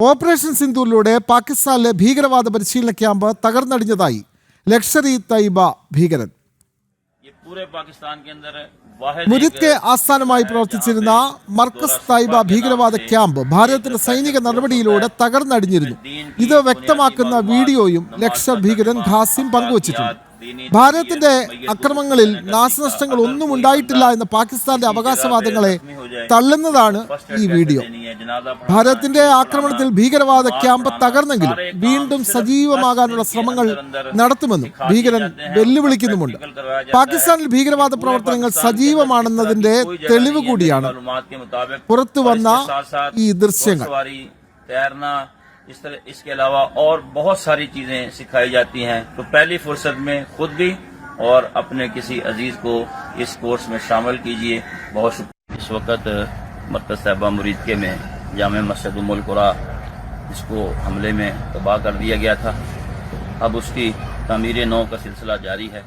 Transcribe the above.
Operation സിന്ധുവിലൂടെ പാകിസ്ഥാനിലെ ഭീകരവാദ പരിശീലന ക്യാമ്പ് തകർന്നടിഞ്ഞതായി ലക്ഷറി തൈബ ഭീകരൻ. മുരിദ് ആസ്ഥാനമായി പ്രവർത്തിച്ചിരുന്ന മർക്കസ് തൈബ ഭീകരവാദ ക്യാമ്പ് ഭാരതത്തിന്റെ സൈനിക നടപടിയിലൂടെ തകർന്നടിഞ്ഞിരുന്നു. ഇത് വ്യക്തമാക്കുന്ന വീഡിയോയും ലക്ഷർ ഭീകരൻ ഖാസിം പങ്കുവച്ചിട്ടുണ്ട്. ഭാരതത്തിന്റെ അക്രമങ്ങളിൽ നാശനഷ്ടങ്ങൾ ഒന്നും ഉണ്ടായിട്ടില്ല എന്ന പാകിസ്ഥാന്റെ അവകാശവാദങ്ങളെ തള്ളുന്നതാണ് ഈ വീഡിയോ. ഭാരതത്തിന്റെ ആക്രമണത്തിൽ ഭീകരവാദ ക്യാമ്പ് തകർന്നെങ്കിലും വീണ്ടും സജീവമാകാനുള്ള ശ്രമങ്ങൾ നടത്തുമെന്നും ഭീകരൻ വെല്ലുവിളിക്കുന്നുമുണ്ട്. പാകിസ്ഥാനിൽ ഭീകരവാദ പ്രവർത്തനങ്ങൾ സജീവമാണെന്നതിന്റെ തെളിവ് കൂടിയാണ് പുറത്തു വന്ന ഈ ദൃശ്യങ്ങൾ. اس طرح اس کے علاوہ اور بہت ساری چیزیں سکھائی جاتی ہیں۔ تو پہلی فرصت میں خود بھی اور اپنے کسی عزیز کو اس کورس میں شامل کیجیے بہت شکریہ۔ اس وقت مرکز صاحبہ مرید کے میں جامع مسجد الملقرا اس کو حملے میں تباہ کر دیا گیا تھا۔ اب اس کی تعمیر نو کا سلسلہ جاری ہے۔